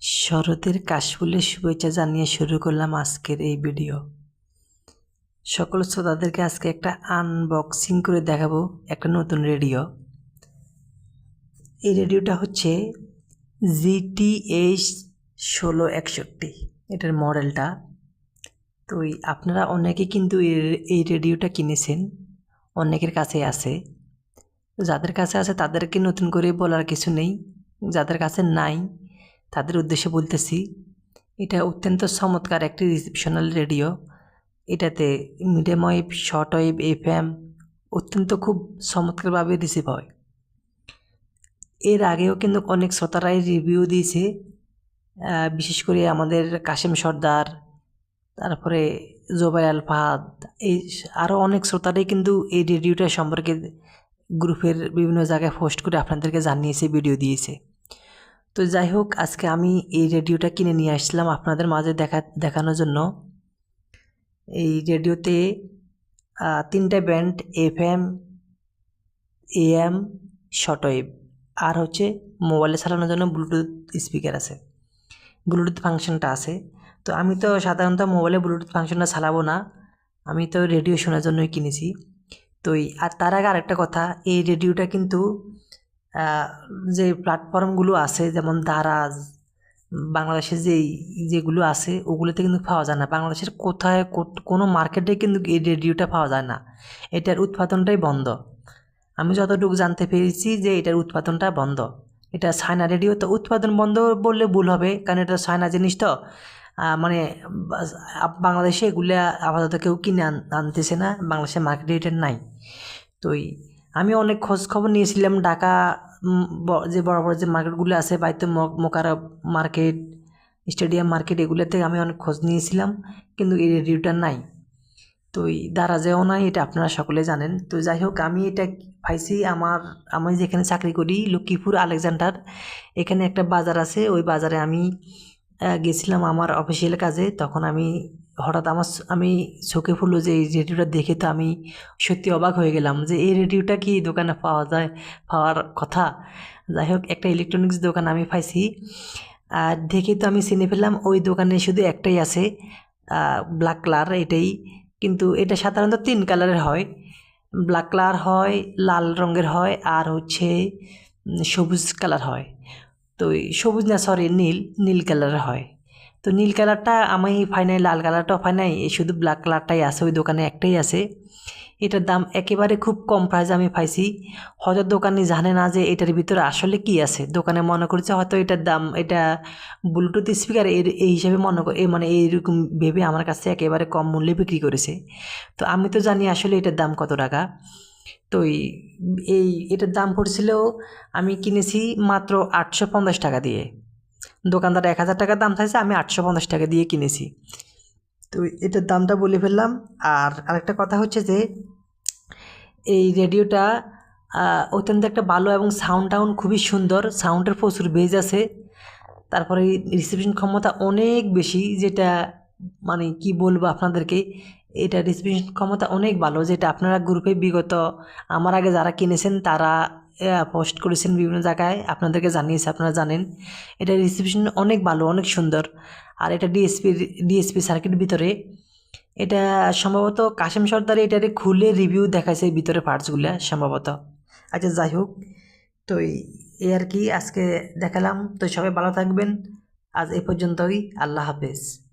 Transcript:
শরতের কাশফুলের শুভেচ্ছা জানিয়ে শুরু করলাম আজকের এই ভিডিও। সকল শ্রোতাদেরকে আজকে একটা আনবক্সিং করে দেখাবো, একটা নতুন রেডিও। এই রেডিওটা হচ্ছে জিটিএইচ ষোলো একষট্টি, এটার মডেলটা। তো আপনারা অনেকে কিন্তু এই- রেডিওটা কিনেছেন, অনেকের কাছে আছে। যাদের কাছে আছে তাদেরকে নতুন করে বলার কিছু নেই, যাদের কাছে নাই তাদের উদ্দেশ্যে বলতেছি, এটা অত্যন্ত চমৎকার একটি রিসেপশনাল রেডিও এটাতে medium wave short wave F M অত্যন্ত খুব চমৎকারভাবে রিসিভ হয়। এর আগেও কিন্তু অনেক শ্রোতারাই রিভিউ দিয়েছে। বিশেষ করে আমাদের কাশেম সর্দার, তারপরে জোবাই আল এই আরও অনেক শ্রোতারাই কিন্তু এই রেডিওটা সম্পর্কে গ্রুপের বিভিন্ন জায়গায় পোস্ট করে আপনাদেরকে জানিয়েছে ভিডিও দিয়েছে। তো যাই হোক আজকে আমি এই রেডিওটা কিনে নিয়ে আসলাম আপনাদের মাঝে দেখা, দেখানোর জন্য। এই রেডিওতে তিনটা band F M AM short wave আর হচ্ছে মোবাইলে চালানোর জন্য ব্লুটুথ স্পিকার আছে, ব্লুটুথ ফাংশনটা আছে। তো আমি তো সাধারণত মোবাইলে ব্লুটুথ ফাংশনটা চালাবো না, আমি তো রেডিও শোনার জন্যই কিনেছি। তো আর তার আগে আরেকটা কথা, এই রেডিওটা কিন্তু যে প্ল্যাটফর্মগুলো আছে, যেমন দারাজ বাংলাদেশের যে যেগুলো আছে, ওগুলোতে কিন্তু পাওয়া যায় না। বাংলাদেশের কোথায় কোনো মার্কেটে কিন্তু এই রেডিওটা পাওয়া যায় না। এটার উৎপাদনটাই বন্ধ। আমি যতটুকু জানতে পেরেছি যে এটার উৎপাদনটা বন্ধ। এটা চায়না রেডিও তো উৎপাদন বন্ধ বললে ভুল হবে, কারণ এটা চায়না জিনিস তো। মানে বাংলাদেশে এগুলো আপাতত কেউ কিনে আনতেছে না। বাংলাদেশের মার্কেটে এটা নাই। তো আমি অনেক খোঁজ খবর নিয়েছিলাম, ঢাকা যে বড় বড় যে মার্কেটগুলো আছে, Baitul Mukarram market, stadium market, এগুলোতে আমি অনেক খোঁজ নিয়েছিলাম, কিন্তু এই রেডিওটা নাই। তো দারাজেও নাই, এটা আপনারা সকলে জানেন। তো যাই হোক, আমি এটা পাইছি আমার, আমি যেখানে চাকরি করি, লক্ষ্মীপুর আলেকজান্ডার, এখানে একটা বাজার আছে, ওই বাজারে আমি গেছিলাম আমার অফিসিয়াল কাজে, তখন আমি হঠাৎ আমার আমি চোখে পড়ল যে এই রেডিওটা দেখে তো আমি সত্যি অবাক হয়ে গেলাম যে এই রেডিওটা কি দোকানে পাওয়া যায়, পাওয়ার কথা। যাই হোক, একটা ইলেকট্রনিক্স দোকান আমি পাইছি। আর দেখে তো আমি চিনে ফেললাম ওই দোকানে শুধু একটাই আছে ব্ল্যাক কালার এটাই। কিন্তু এটা সাধারণত তিন কালারের হয়। ব্ল্যাক কালার হয়, লাল রঙের হয়, আর হচ্ছে সবুজ কালার হয়। তো সবুজ না সরি নীল নীল কালারের হয়। তো নীল কালারটা আমি ফাইনাই লাল কালারটাও এই শুধু ব্ল্যাক কালারটাই আছে, ওই দোকানে একটাই আছে। এটার দাম একেবারে খুব কম প্রাইসে আমি পাইছি। হয়তো দোকানি জানে না যে এটার ভিতরে আসলে কি আছে। দোকানে মনে করছে হয়তো এটার দাম, এটা ব্লুটুথ স্পিকার এর, এই হিসাবে মনে করে মানে এইরকম ভেবে আমার কাছে একেবারে কম মূল্যে বিক্রি করেছে। তো আমি তো জানি আসলে এটার দাম কত টাকা। তো এই- এই, এটার দাম পড়ছিল, আমি কিনেছি মাত্র আটশো পঞ্চাশ টাকা দিয়ে। দোকানদার এক হাজার টাকার দাম চাইছে, আমি আটশো পঞ্চাশ টাকা দিয়ে কিনেছি। তো এটার দামটা বলে ফেললাম। আর আরেকটা কথা হচ্ছে যে, এই রেডিওটা অত্যন্ত একটা ভালো এবং সাউন্ড টাউন খুবই সুন্দর। সাউন্ডের প্রচুর বেজ আছে। তারপরে রিসেপশন ক্ষমতা অনেক বেশি, যেটা মানে কি বলব আপনাদেরকে এটা রিসেপশন ক্ষমতা অনেক ভালো, যেটা আপনারা গ্রুপে বিগত, আমার আগে যারা কিনেছেন তারা পোস্ট করেছেন বিভিন্ন জায়গায়, আপনাদেরকে জানিয়েছে, আপনারা জানেন। এটা রিসেপশন অনেক ভালো, অনেক সুন্দর। আর এটা ডিএসপি ডিএসপি সার্কিট ভিতরে, এটা সম্ভবত কাশেম সর্দার এটারে খুলে রিভিউ দেখাইছে ভিতরে পার্টসগুলো সম্ভবত। আচ্ছা যাই হোক, তো এই- আর কি আজকে দেখালাম। তো সবাই ভালো থাকবেন। আজ এই পর্যন্তই, আল্লাহ হাফেজ।